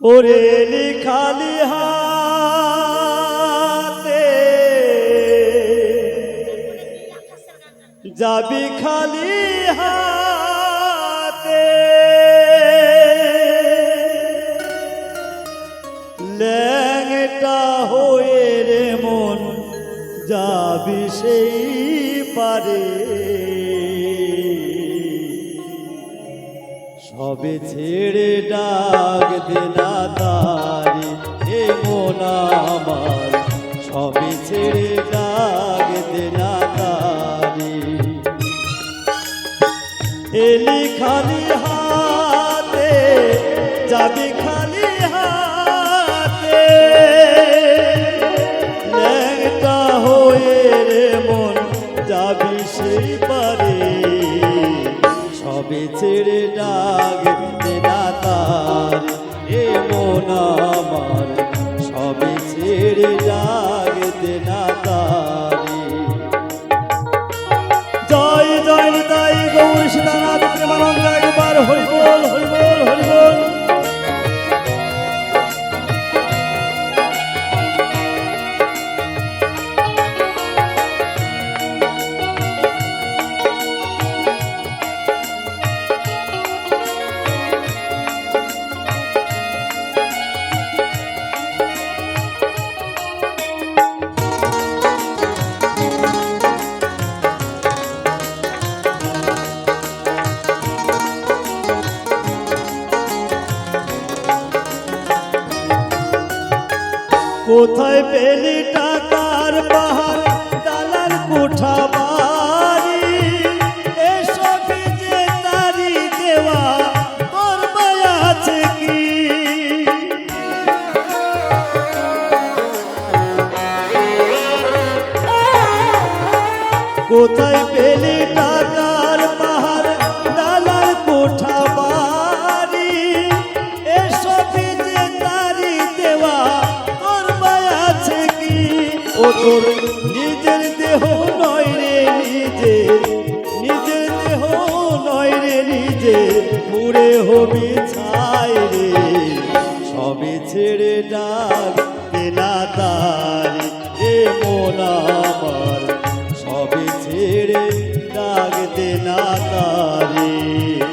ওরে খালি হাতে। যাবি খালি হাতে। ল্যাংটা হয়ে রে মন যাবি সেই পারে। সবে ছেড়ে ডাক দেনা তারি। এ মন আমার, সবে ছেড়ে ডাক দেনা তারি। এলি খালি ছেড়ে ডাক দাতার তার এ মন আমার, সবে ছেড়ে ডাক দাতার। তারি জয় জয় তাই গৌর সীতানাথ প্রেমানন্দ একবার হরিবল কোথায় পেলি টাকার পাহাড়? ডাক দেনা তারি এ মন আমার। সবে ছেড়ে ডাক দেনা তারি।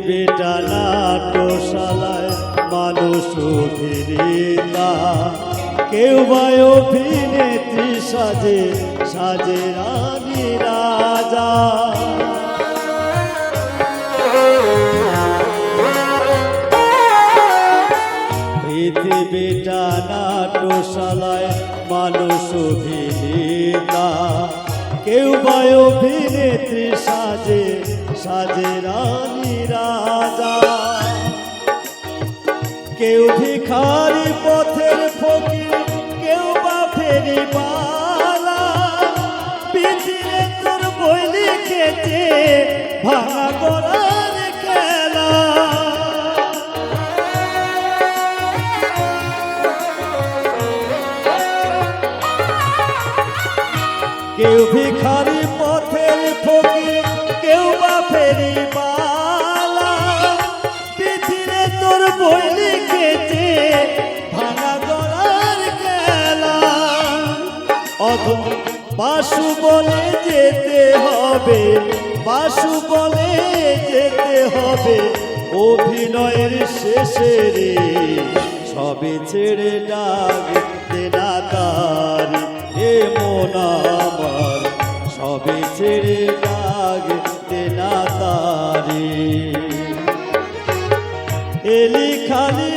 বেটা নাট্যশালায় মানুষ অভিনেতা। কেউ বা অভিনেত্রী সাজে সাজে রানী রাজা। বেটা নাট্যশালায় মানুষ অভিনেতা। কেউ বা অভিনেত্রী সাজে সাজে রানী রাজা। কেউ ভিখারি পথের ফকির, কেউ বা ফেরি বালা। পিছিয়ে তোর বই লিখেছে, ভাঙা করার বাসু বলে যেতে হবে, বাসু বলে যেতে হবে। অভিনয়ের শেষে রে, সবে ছেড়ে ডাক দেনা তার। এ মন আমার, সবে ছেড়ে ডাক দেনা তারে। এলি খালি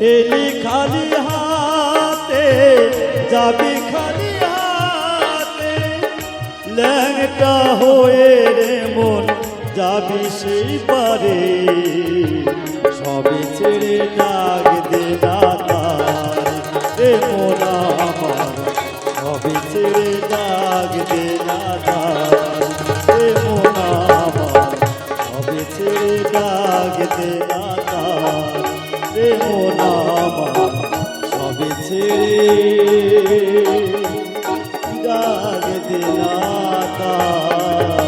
এলি খালি হাতে, যাবি খালি হাতে। ল্যাংটা হয়ে রে মন, যাবি সেই পারে। সবে ছেড়ে ডাক দে তার এ মন আমার সবে ছেড়ে ছেড়ে দে না